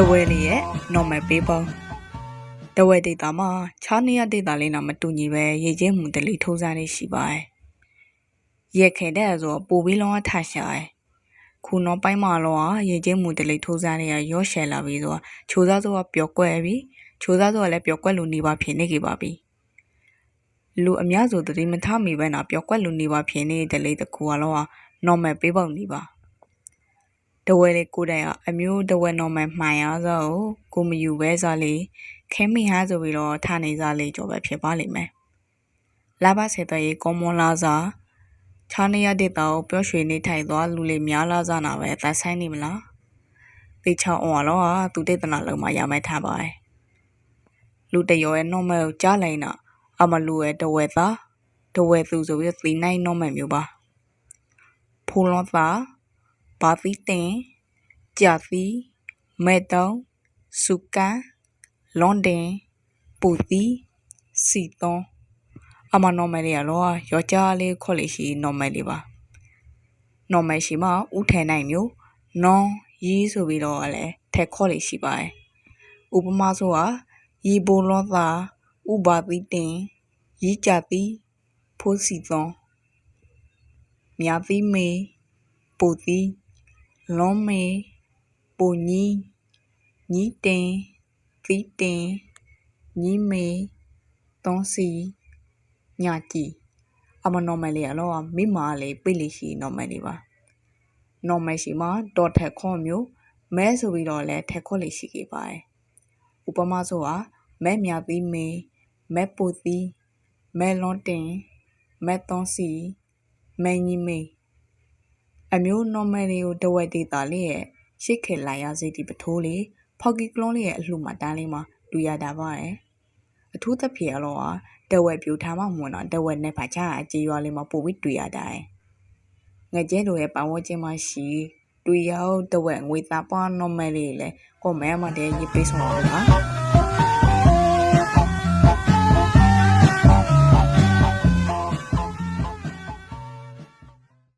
တဝဲလေးရဲ့ normal ပေးပေါင်းတဝဲဒေတာမှာခြားနေရဒေတာလေးနာမတူညီပဲရေချင်းမှုတလီထိုးစားနေရှိပါတယ်ရက်ခဲတဲ့ဆိုပိုပြီးလုံးဝထရှာတယ်ခုနောက်ပိုင်းမှာတော့ရေချင်းမှုတလီထိုးစားနေရရော့ရှယ်လာပြီးဆိုချိုးစားဆိုကပျော်ကွက်ပြီချိုးစားဆိုကလည်းပျော်ကွက်လူနေပါဖြစ်နေကြပါပြီလူအများစုသတိမထားမိပဲနာပျော်ကွက်လူနေပါဖြစ်နေတဲ့လေတကူကတော့ normal ပေးပေါက်နေပါ တဝဲလေးကိုတိုင်ကအမျိုးတဝဲနော်မမှန်ရဆိုကိုမယူပဲစားလေးခဲမိဟာဆိုပြီးတော့ထားနေစားလေးကြော်ပဲဖြစ်ပါလိမ့်မယ်လာပါစေတဲ့ကောမွန်လာစားခြားနေရတဲ့တော့ပျော့ရွှင်နေထိုင်သွားလူလေးများလာစားနာပဲသက်ဆိုင်နေမလားတေချောင်းအောင်တော့ဟာသူတိတ်တနာလုံးမရမယ်ထားပါရဲ့လူတရောရဲ့ normal ကိုကြားလိုက်တော့အမလူရဲ့တဝဲသားတဝဲသူဆိုပြီးသီနိုင် normal မျိုးပါဖူလွန်သား ဘာသီတင်ကြာသီမဲတုံစုကန်လွန်ဒင်ပူသီစီသွန်အမနော်မယ်လေးရလောရောကြလေးခေါ်လေးရှိနော်မယ်လေးပါနော်မယ်ရှိမှဥထဲနိုင်မျိုးနော်ရီးဆိုပြီးတော့လည်းထက်ခေါ်လေးရှိပါတယ်ဥပမာဆိုတာရီဘိုလောသာဥပါသီတင်ရီကြသီဖိုးစီသွန်မြာသီမေပူသီ လွန်မေပူညီညီတင်သီတင်ညီမေသွန်စီညာတီအမနော်မယ်လေးအလောမိမာလေးပိလိရှိနော်မယ်လေးပါနော်မယ်ရှိမှာတော့ထက်ခေါ်မျိုးမဲဆိုပြီးတော့လဲထက်ခေါ်လေးရှိခဲ့ပါတယ်ဥပမာဆိုတာမဲမြသီးမေမဲပူသီမဲလွန်တင်မဲသွန်စီမဲညီမေ အမျိုး normal တွေကိုတဝက်ဒေတာလေးရဲ့ရှစ်ခေလာရစိတ်ဒီပထိုးလေးဖော်ကီကလွန်လေးရဲ့အလှမှာတန်းလေးမှာတူရတာပါတယ်အထူးသဖြင့်အလောကတဝက်ပြူထားမှမွန်တော့တဝက်နဲ့ပါချာအကြေးရွာလေးမှာပို့ပြီးတွေ့ရတာငကြဲတို့ရဲ့ပတ်ဝန်းကျင်မှာရှိတွေ့ရောက်တဝက်ငွေသားပွား normal လေးလေကိုမဲမတဲ့ရေးပေးဆောင်ပါ